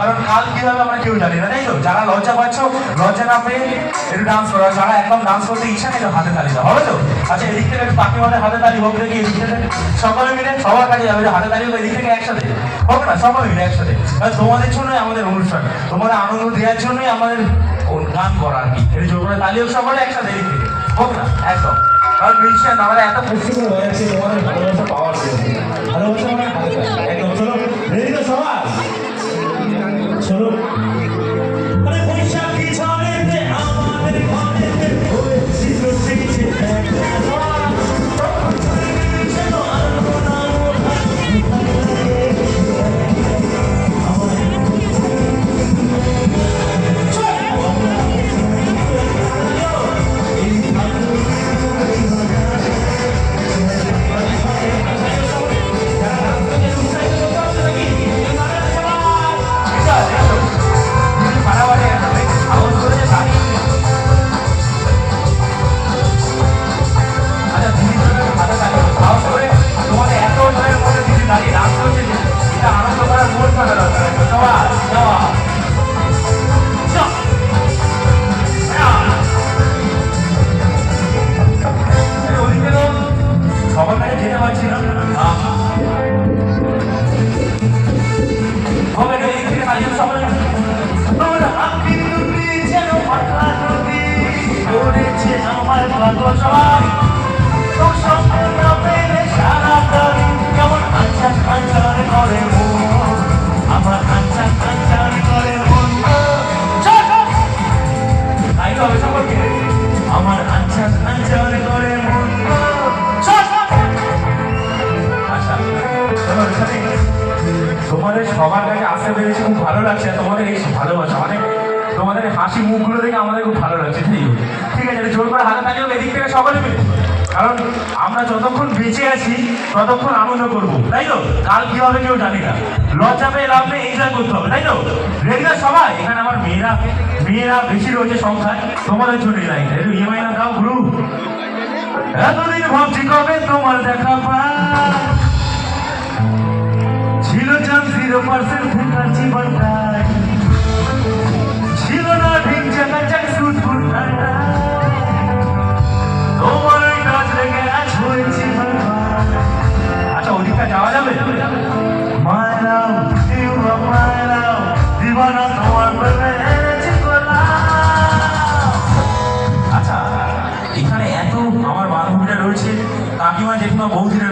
কারণ কাল কি হবে আমরা কেউ জানি না, তাই তো? যারা লজ্জা পাচ্ছ, লজ্জা না পেয়ে একটু ডান্স করো। যারা একদম ডান্স করতে ইচ্ছা নেই হাতে তালি দাও, হবে তো? আচ্ছা এদিক থেকে পাখি মাথায় হাতে তালি হোক দেখি, এদিক থেকে। সকলে মিলে সবার কাছে যাবে হাতে তালি হোক, এদিক থেকে একসাথে। হোক না সকলে মিলে একসাথে। তোমাদের জন্যই আমাদের অনুষ্ঠান। তোমাদের আনন্দ দেওয়ার জন্যই আমাদের গান করা আর কি। এই জোর করে তালি হোক সকলে একসাথে এদিক থেকে। হোক না, একদম। কারণ মিউজিশিয়ান আমরা এত খুশি হয়ে যাচ্ছে তোমাদের ভালোবাসা পাওয়ার জন্য। ভালোবাসা মানে। একদম, চলো রেডি তো সবাই? চলো আমার আঞ্চার আঞ্চার করে। তাই। আচ্ছা তোমাদের সবার আসতে পেরেছি খুব ভালো লাগছে। তোমাদের এই ভালোবাসা মানে তোমাদের হাসি মুখগুলো দেখে আমাদের খুব ভালো লাগছে। করে হাতে তালিও এদিক থেকে সকলে মিলে। কারণ আমরা যতক্ষণ বেঁচে আছি, ততক্ষণ আনন্দ করব। তাই তো? কাল কি হবে কেউ জানি না। লজ্জা পেয়ে লাভ নেই এনজয় করতে হবে। তাই তো? রেগুলার সবাই? এখানে আমার মেয়েরা মেয়েরা বেশি রয়েছে সংখ্যায়। তোমাদের জন্য লাইন একটু ইএমআই না দাও গ্রুপ এতদিন ভাবছি কবে তোমার দেখা পাই। ছিল চান জিরো পার্সেন্ট ফেকার জীবনটাই ছিল না ঠিক জায়গা চাক সুট ফুট তোমার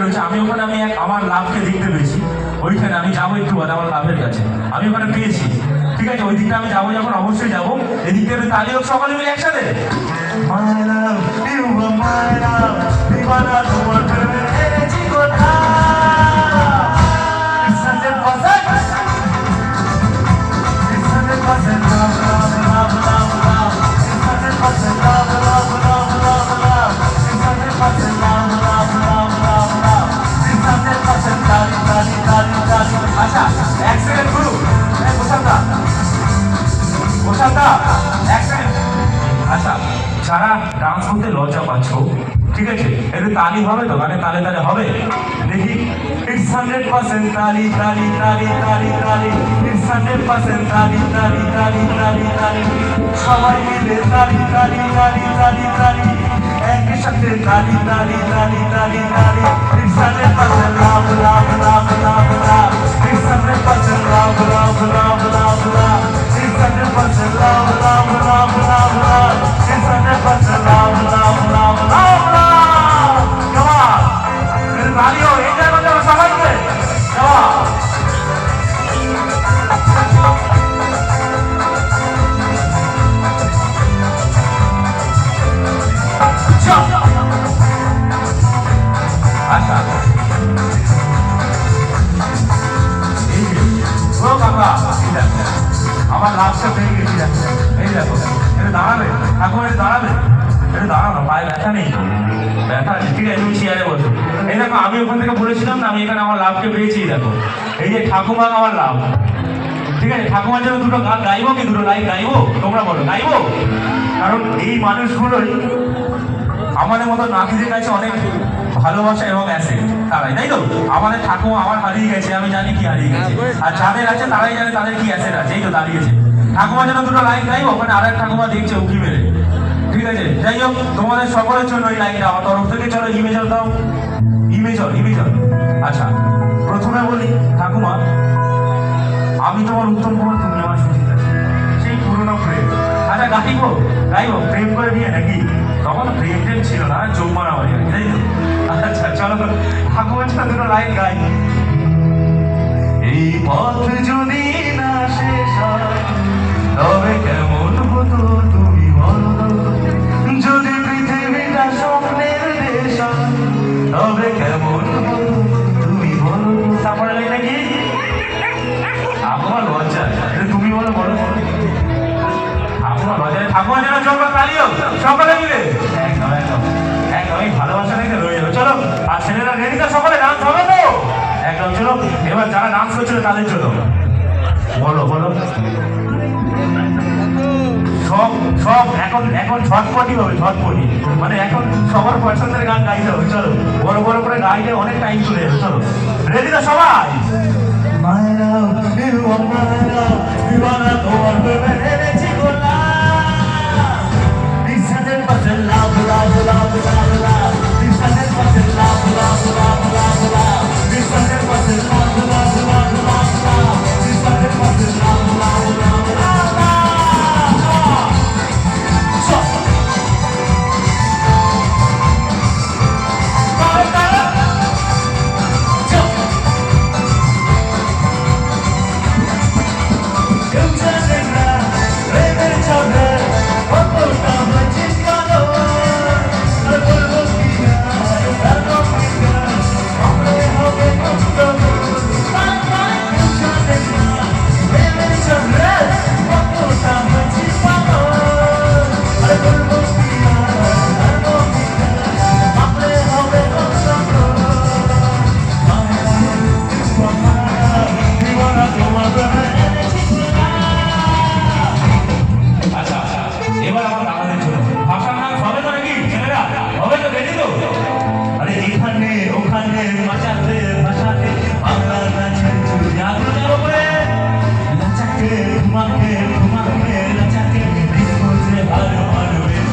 রয়েছে আমি ওখানে, আমি এক, আমার লাভকে দেখতে পেয়েছি। ওইখানে আমি যাব একটু বাদ আমার লাভের কাছে। আমি ওখানে পেয়েছি। ঠিক আছে, ওই দিকটা আমি যাব যখন, অবশ্যই যাব। এদিক আমি তালি হোক, সকালে মিলে একসাথে। দিবানা তোমার পাচ্ছ ঠিক আছে একটু তালি হবে তো মানে তালে তালে হবে দেখি ইটস হান্ড্রেড পার্সেন্ট তালি তালি তালি তালি তালি ইটস হান্ড্রেড পার্সেন্ট তালি তালি তালি তালি তালি সবাই মিলে তালি তালি তালি তালি তালি একই তালি তালি তালি তালি তালি it's hundred percent love love love love love it's hundred আমার লাভটা পেয়ে গেছি। এই দেখো, এটা দাঁড়াবে ঠাকুর এটা দাঁড়াবে। এটা দাঁড়ানো, পায়ে ব্যথা নেই। ব্যথা আছে ঠিক আছে, তুমি চেয়ারে বসো। এই দেখো, আমি ওখান থেকে বলেছিলাম না, আমি এখানে আমার লাভকে পেয়েছি দেখো। এই যে ঠাকুমা আমার লাভ। ঠিক আছে, ঠাকুমার জন্য দুটো গান গাইবো কি? দুটো লাইন গাইবো? তোমরা বলো, গাইবো? কারণ এই মানুষগুলোই আমাদের মতো নাতিদের কাছে অনেক ভালোবাসা এবং তারাই, তাই তো? আমাদের ঠাকুমা আমার হারিয়ে গেছে, আমি জানি কি হারিয়ে গেছে। আর যাদের আছে, তারাই জানে তাদের কি অ্যাসেট আছে, এই তো দাঁড়িয়েছে। ঠাকুমা যেন দুটো লাইন গাইব, ওখানে আর এক ঠাকুমা দেখছে উকি মেরে। ঠিক আছে? যাই হোক, তোমাদের সকলের জন্য এই লাইনটা আমার তরফ থেকে, চলো ইমেজল দাও। ইমেজল ইমেজল আচ্ছা প্রথমে বলি, ঠাকুমা, আমি তোমার উত্তম কুমার, তুমি আমার সুচিতা সেই পুরনো প্রেম। আচ্ছা গাইব গাইব, প্রেম করে নিয়ে নাকি? তখন প্রেম প্রেম ছিল না চৌমার আমার তাই তো? আচ্ছা চলো ঠাকুমার সাথে দুটো লাইন গাই এই পথ যদি না শেষ হয়, তবে কেমন হতো তুমি বলো। যদি পৃথিবীটা স্বপ্নের দেশ তবে কেমন হতো তুমি বলো তারপরে লাইন নাকি আমার লজ্জা তুমি বলো বলো আমার লজ্জা ঠাকুমা যেন চলবে তালিও সকলে ছেলেরা রেডি তো? সকলে ডান্স হবে তো? একদম চলো এবার যারা ডান্স করছিল তাদের জন্য। বলো বলো। সব সব এখন এখন ঝটপটি হবে, ঝটপটি। মানে এখন সবার পছন্দের গান গাইতে হবে, চলো। বড় বড় করে গাইলে অনেক টাইম চলে যাবে, চলো। রেডি তো সবাই? মায়েরা তোমার প্রেমে ভাষাতে ভাষাতে বাংলা নাচের চুরি আগুনের উপরে লাচাকে ঘুমাকে ঘুমাকে ডিসকোতে ভালো ভালো